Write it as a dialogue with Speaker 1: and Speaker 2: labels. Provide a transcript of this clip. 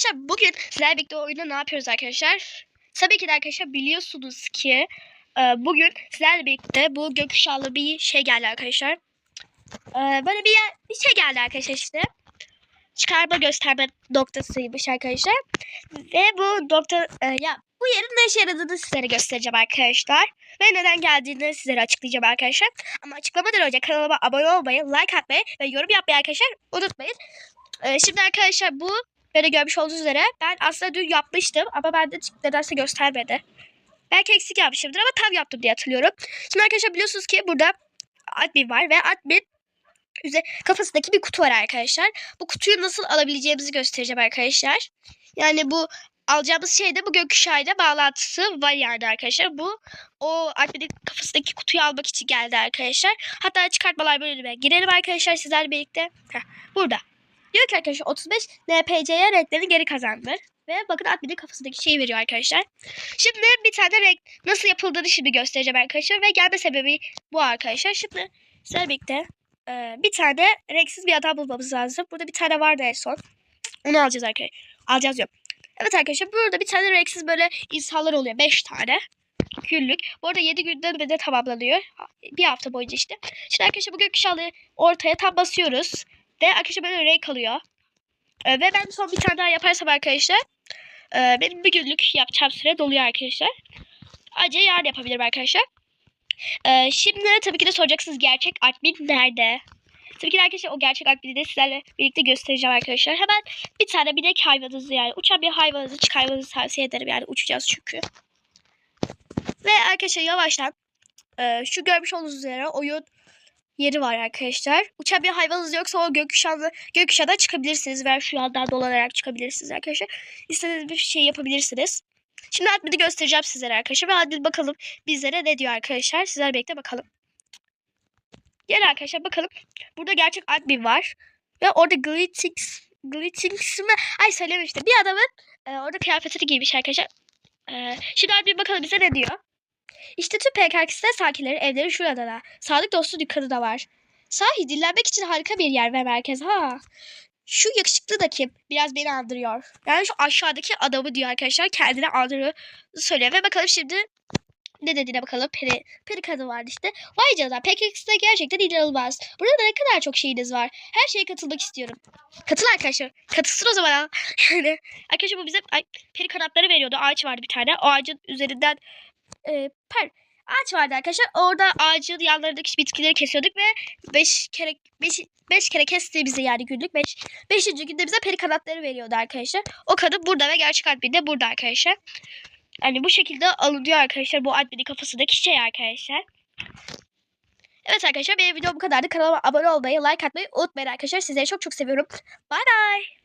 Speaker 1: arkadaşlar bugün sizlerle birlikte oyunda ne yapıyoruz arkadaşlar? Tabii ki de arkadaşlar biliyorsunuz ki e, bugün sizlerle birlikte bu gökkuşağlı bir şey geldi arkadaşlar. E, böyle bir, bir şey geldi arkadaşlar işte. Çıkarma gösterme noktasıymış arkadaşlar. Ve bu nokta e, ya bu yerin ne işe yaradığını sizlere göstereceğim arkadaşlar. Ve neden geldiğini sizlere açıklayacağım arkadaşlar. Ama açıklamadan önce kanalıma abone olmayı, like atmayı ve yorum yapmayı arkadaşlar unutmayın. E, şimdi arkadaşlar bu Böyle görmüş olduğunuz üzere ben aslında dün yapmıştım ama bende nedense göstermedi. Belki eksik yapmışımdır ama tam yaptım diye hatırlıyorum. Şimdi arkadaşlar biliyorsunuz ki burada admin var ve admin kafasındaki bir kutu var arkadaşlar. Bu kutuyu nasıl alabileceğimizi göstereceğim arkadaşlar. Yani bu alacağımız şeyde bu gökkuşağıyla bağlantısı var yani arkadaşlar. Bu o adminin kafasındaki kutuyu almak için geldi arkadaşlar. Hatta çıkartmalar bölümüne girelim arkadaşlar sizlerle birlikte. Heh, burada. Diyor ki arkadaşlar 35 NPC'ye renklerini geri kazandır. Ve bakın adminin kafasındaki şeyi veriyor arkadaşlar. Şimdi bir tane renk nasıl yapıldığını şimdi göstereceğim arkadaşlar. Ve gelme sebebi bu arkadaşlar. Şimdi sizlerle birlikte e, bir tane renksiz bir adam bulmamız lazım. Burada bir tane vardı en son. Onu alacağız arkadaşlar. Alacağız diyorum. Evet arkadaşlar burada bir tane renksiz böyle insanlar oluyor. 5 tane. Günlük. Bu arada 7 günden de tamamlanıyor. Bir hafta boyunca işte. Şimdi arkadaşlar bu gökkuşağı ortaya tam basıyoruz. Ve arkadaşlar böyle renk alıyor. Ee, ve ben son bir tane daha yaparsam arkadaşlar e, benim bir günlük yapacağım süre doluyor arkadaşlar. Ayrıca yarın yapabilirim arkadaşlar. Ee, şimdi tabii ki de soracaksınız gerçek admin nerede? Tabii ki de arkadaşlar o gerçek admini de sizlerle birlikte göstereceğim arkadaşlar. Hemen bir tane binek hayvanınızı yani uçan bir hayvanınızı çıkarmanızı tavsiye ederim. Yani uçacağız çünkü. Ve arkadaşlar yavaştan e, şu görmüş olduğunuz üzere oyun yeri var arkadaşlar. Uçan bir hayvanınız yoksa o gökkuşağına, gökkuşağına çıkabilirsiniz. Veya şu yandan dolanarak çıkabilirsiniz arkadaşlar. İstediğiniz bir şey yapabilirsiniz. Şimdi admini göstereceğim sizlere arkadaşlar. Ve admin bakalım bizlere ne diyor arkadaşlar. Sizler birlikte bakalım. Gel arkadaşlar bakalım. Burada gerçek admin var. Ve orada Glitix Glitix mi? Ay söylemiştim. Bir adamın e, orada kıyafetini giymiş arkadaşlar. E, şimdi admin bakalım bize ne diyor. İşte tüm PKK'sinde sakinleri evleri şurada da. Sağlık dostu dükkanı da var. Sahi dinlenmek için harika bir yer ve merkez ha. Şu yakışıklı da kim? Biraz beni andırıyor. Yani şu aşağıdaki adamı diyor arkadaşlar. Kendine andırıyor söylüyor. Ve bakalım şimdi ne dediğine bakalım. Peri, peri kadın vardı işte. Vay canına PKK'sinde gerçekten inanılmaz. Burada da ne kadar çok şeyiniz var. Her şeye katılmak istiyorum. Katıl arkadaşlar. Katılsın o zaman. Yani arkadaşlar bu bize ay, peri kanatları veriyordu. Ağaç vardı bir tane. O ağacın üzerinden e, per, ağaç vardı arkadaşlar. Orada ağacın yanlarındaki bitkileri kesiyorduk ve 5 kere 5 5 kere kestiğimizde yani günlük 5 5. günde bize peri kanatları veriyordu arkadaşlar. O kadın burada ve gerçek admin de burada arkadaşlar. Yani bu şekilde alınıyor arkadaşlar bu adminin kafasındaki şey arkadaşlar. Evet arkadaşlar benim videom bu kadardı. Kanalıma abone olmayı, like atmayı unutmayın arkadaşlar. Sizleri çok çok seviyorum. Bay bay.